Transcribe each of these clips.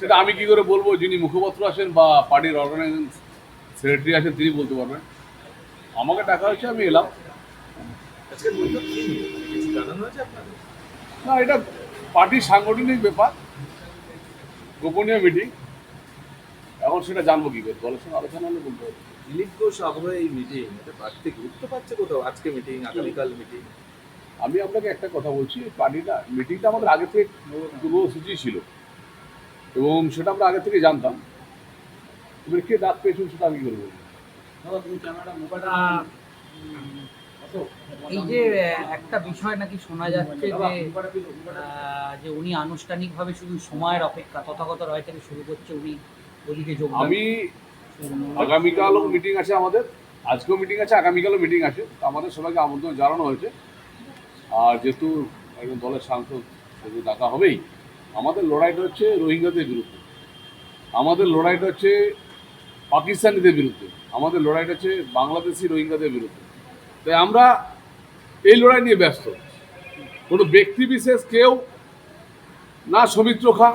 সেটা আমি কি করে বলব? যিনি মুখপাত্র আছেন বা পার্টির অর্গানাইজেশন সেক্রেটারি আছেন তিনি বলতে পারবেন। আমাকে ডাকা হয়েছে আমি এলাম। আপনাদের? না এটা পার্টির সাংগঠনিক ব্যাপার। গোপনীয় মিটিং এখন সেটা জানব কি করে? দলের সঙ্গে আলোচনা হলে বলতে হবে। দিলীপ ঘোষ আবহাওয়া এই মিটিং এটা বাড়তি গুরুত্ব পাচ্ছে কোথাও? আজকে মিটিং আগামীকাল মিটিং আমি আপনাকে একটা কথা বলছি পার্টিটা মিটিংটা আমাদের আগে থেকে পূর্বসূচি ছিল। এবং সেটা আমরা আগে থেকে জানতাম। এবার কে ডাক পেয়েছেন সেটা আমি কি বলব? এই যে একটা বিষয় নাকি শোনা যাচ্ছে যে যে উনি আনুষ্ঠানিকভাবে শুধু সময়ের অপেক্ষা তথাগত রায় থেকে শুরু করছে উনি ওদিকে যোগ আমি আগামীকালও মিটিং আছে আমাদের। আজকেও মিটিং আছে আগামীকালও মিটিং আছে। তো আমাদের সবাইকে আমন্ত্রণ জানানো হয়েছে। আর যেহেতু একজন দলের সাংসদ সেহেতু ডাকা হবেই। আমাদের লড়াইটা হচ্ছে রোহিঙ্গাদের বিরুদ্ধে। আমাদের লড়াইটা হচ্ছে পাকিস্তানিদের বিরুদ্ধে। আমাদের লড়াইটা হচ্ছে বাংলাদেশি রোহিঙ্গাদের বিরুদ্ধে। তাই আমরা এই লড়াই নিয়ে ব্যস্ত। কোনো ব্যক্তি বিশেষ কেউ, না সৌমিত্র খাঁ,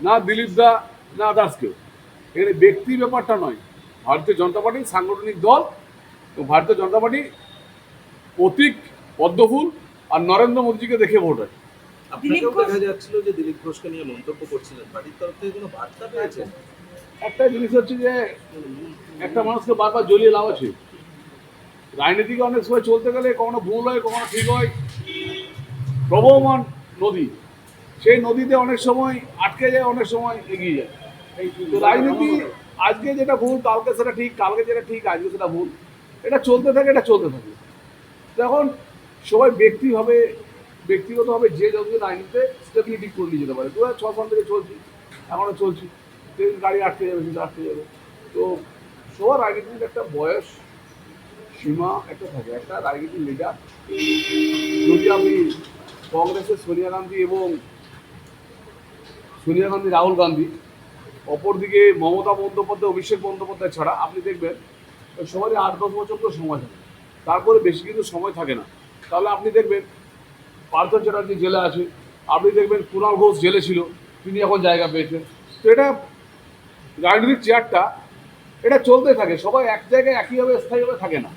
না দিলীপ দা, না আদার্স কেউ। এখানে ব্যক্তি ব্যাপারটা নয়। ভারতীয় জনতা পার্টি সাংগঠনিক দল ভারতীয় জনতা পার্টি প্রতীক পদ্মফুল আর নরেন্দ্র মোদীজিকে দেখে ভোট হয়। আপনাকেও দেখা যাচ্ছিল যে দিলীপ ঘোষকে নিয়ে মন্তব্য করছিলেন। বাড়ির তরফ থেকে কোনো বার্তা পেয়েছেন একটা জিনিস হচ্ছে যে একটা মানুষকে বারবার জ্বলিয়ে লাভ আছে। রাজনীতিকে অনেক সময় চলতে গেলে কখনো ভুল হয় কখনো ঠিক হয়। প্রবহমান নদী সেই নদীতে অনেক সময় আটকে যায় অনেক সময় এগিয়ে যায়। তো রাজনীতি আজকে যেটা ভুল কালকে সেটা ঠিক কালকে যেটা ঠিক আজকে সেটা ভুল। এটা চলতে থাকে এটা চলতে থাকে। তখন সবাই ব্যক্তিভাবে ব্যক্তিগতভাবে যে যতদিন রাজনীতিতে স্টেবিলিটি করে নিয়ে যেতে পারে। দু হাজার ছ সাল থেকে চলছি, এখনও চলছি। ট্রেন গাড়ি আটকে যাবে কিন্তু আটকে যাবে। তো সবার রাজনীতির একটা বয়স, সীমা, একটা থাকে, একটা রাজনীতির লিডার যদি আপনি কংগ্রেসের সোনিয়া গান্ধী এবং সোনিয়া গান্ধী, রাহুল গান্ধী, অপরদিকে মমতা বন্দ্যোপাধ্যায়, অভিষেক বন্দ্যোপাধ্যায় ছাড়া, আপনি দেখবেন সবারই আট দশ বছর তো সময় থাকে। তারপরে বেশি কিন্তু সময় থাকে না। তাহলে আপনি দেখবেন পার্থ চ্যাটার্জি জেলে আছে। আপনি দেখবেন কুণাল ঘোষ জেলে ছিল, তিনি এখন জায়গা পেয়েছেন। তো এটা রাজনৈতিক চেয়ারটা এটা চলতে থাকে, সবাই এক জায়গায় একইভাবে, স্থায়ীভাবে থাকে না।